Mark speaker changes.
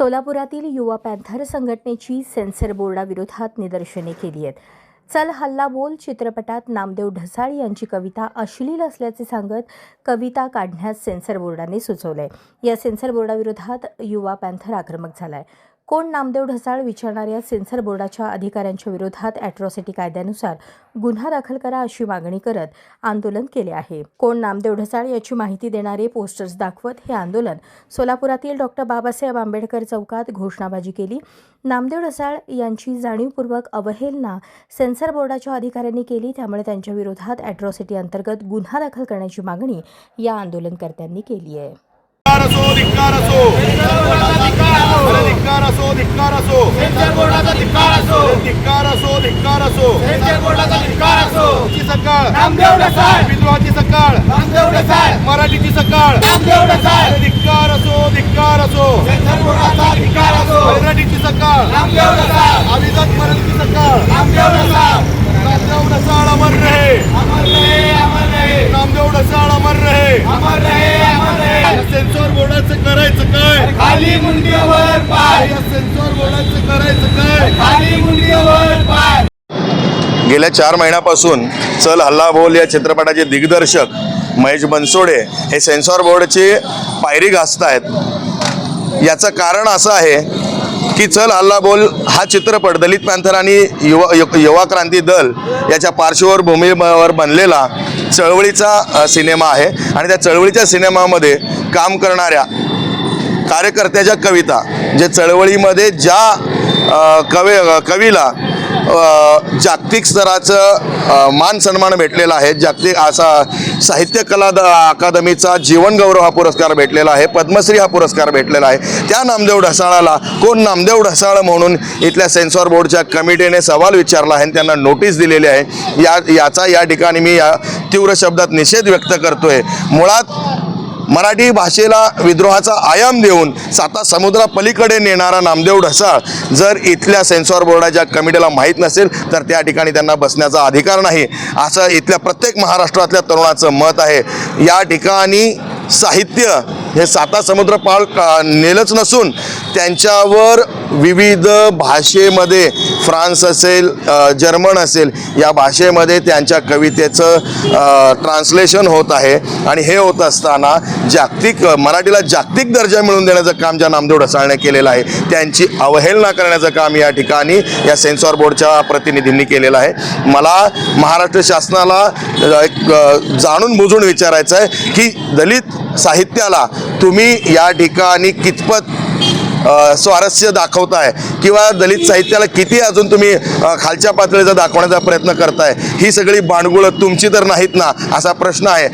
Speaker 1: सोलापुरातील युवा पॅन्थर संघटनेची सेन्सर बोर्डाविरोधात निदर्शने केली आहेत. चल हल्ला बोल चित्रपटात नामदेव ढसाळ यांची कविता अश्लील असल्याचे सांगत कविता काढण्यास सेन्सर बोर्डाने सुचवलं आहे या सेन्सर बोर्डाविरोधात युवा पॅन्थर आक्रमक झाला आहे कोण नामदेव ढसाळ विचारणाऱ्या सेन्सर बोर्डाच्या अधिकाऱ्यांच्या विरोधात अॅट्रॉसिटी कायद्यानुसार गुन्हा दाखल करा अशी मागणी करत आंदोलन केले आहे. कोण नामदेव ढसाळ याची माहिती देणारे पोस्टर्स दाखवत हे आंदोलन सोलापुरातील डॉक्टर बाबासाहेब आंबेडकर चौकात घोषणाबाजी केली. नामदेव ढसाळ यांची जाणीवपूर्वक अवहेलना सेन्सर बोर्डाच्या अधिकाऱ्यांनी केली. त्यामुळे त्यांच्या विरोधात अॅट्रॉसिटी अंतर्गत गुन्हा दाखल करण्याची मागणी या आंदोलनकर्त्यांनी केली आहे.
Speaker 2: धिक्कार असो.
Speaker 3: सेन्सर बोर्डाचा धिक्कार असो.
Speaker 2: धिक्कार असो धिक्कार असो.
Speaker 3: सेन्सर बोर्डाचा धिक्कार असो.
Speaker 2: ची सकाळ.
Speaker 3: नामदेव ढसाळ
Speaker 2: विद्रोहाची सकाळ.
Speaker 3: नामदेव ढसाळ
Speaker 2: मराठीची सकाळ.
Speaker 3: नामदेव ढसाळ
Speaker 2: धिक्कार असो धिक्कार असो.
Speaker 3: सेन्सर बोर्डाचा धिक्कार असो.
Speaker 2: मराठीची सकाळ.
Speaker 3: नामदेव ढसाळ
Speaker 2: अभिजात मराठीची सकाळ.
Speaker 3: नामदेव ढसाळ
Speaker 2: नामदेव ढसाळ अमर रहे.
Speaker 3: अमर रहे अमर रहे.
Speaker 2: नामदेव ढसाळ अमर रहे.
Speaker 3: अमर रहे अमर रहे
Speaker 2: या सेन्सॉर बोर्डाचं करायचं काय
Speaker 3: खाली मुंडीवर पाय
Speaker 2: या सेन्सॉर बोर्डाचं करायचं काय
Speaker 3: खाली मुंडीवर पाय
Speaker 2: गेल्या चार महिन्यापासून चल हल्ला बोल या चित्रपटाचे दिग्दर्शक महेश बनसोडे हे सेन्सॉर बोर्डची पायरी घासत आहेत याचं कारण असं आहे की चल हल्ला बोल हा चित्रपट दलित पॅन्थर आणि युवा यु- युवा क्रांती दल याच्या पार्श्वभूमीवर भूमीवर बनलेला चळवळीचा सिनेमा आहे. आणि त्या चळवळीच्या सिनेमामध्ये काम करणाऱ्या कार्यकर्त्याच्या कविता जे चळवळीमध्ये ज्या कवी कवीला जागतिक स्तराचं मान सन्मान भेटलेला आहे. जागतिक असा साहित्य कला द अकादमीचा जीवनगौरव हा पुरस्कार भेटलेला आहे. पद्मश्री हा पुरस्कार भेटलेला आहे. त्या नामदेव ढसाळाला कोण नामदेव ढसाळ म्हणून इथल्या सेन्सॉर बोर्डच्या कमिटीने सवाल विचारला आहे आणि त्यांना नोटीस दिलेली आहे. या याचा या ठिकाणी मी या तीव्र शब्दात निषेध व्यक्त करतोय. मुळात मराठी भाषेला विद्रोहाचा आयाम देऊन साता समुद्रापलीकडे नेणारा नामदेव ढसाळ जर इथल्या सेन्सॉर बोर्डाच्या कमिटीला माहीत नसेल तर त्या ठिकाणी त्यांना बसण्याचा अधिकार नाही. असं इथल्या प्रत्येक महाराष्ट्रातल्या तरुणाचं मत आहे. या ठिकाणी साहित्य हे साता समुद्र पाळ का- नेलंच नसून त्यांच्यावर विविध भाषेमध्ये फ्रान्स असेल जर्मन असेल या भाषेमध्ये त्यांच्या कवितेचं ट्रान्सलेशन होत आहे. आणि हे होत असताना जागतिक मराठीला जागतिक दर्जा मिळवून देण्याचं काम ज्या नामदेव ढसाळने केलेलं आहे त्यांची अवहेलना करण्याचं काम या ठिकाणी या सेन्सॉर बोर्डच्या प्रतिनिधींनी केलेलं आहे. मला महाराष्ट्र शासनाला एक जाणून बुजून विचारायचं आहे की दलित साहित्याला तुम्ही या ठिकाणी कितपत स्वारस्य दाखवताय? किंवा दलित साहित्याला किती अजून तुम्ही खालच्या पातळीचा दाखवण्याचा प्रयत्न करताय? ही सगळी बाणगुळं तुमची तर नाहीत ना असा प्रश्न आहे.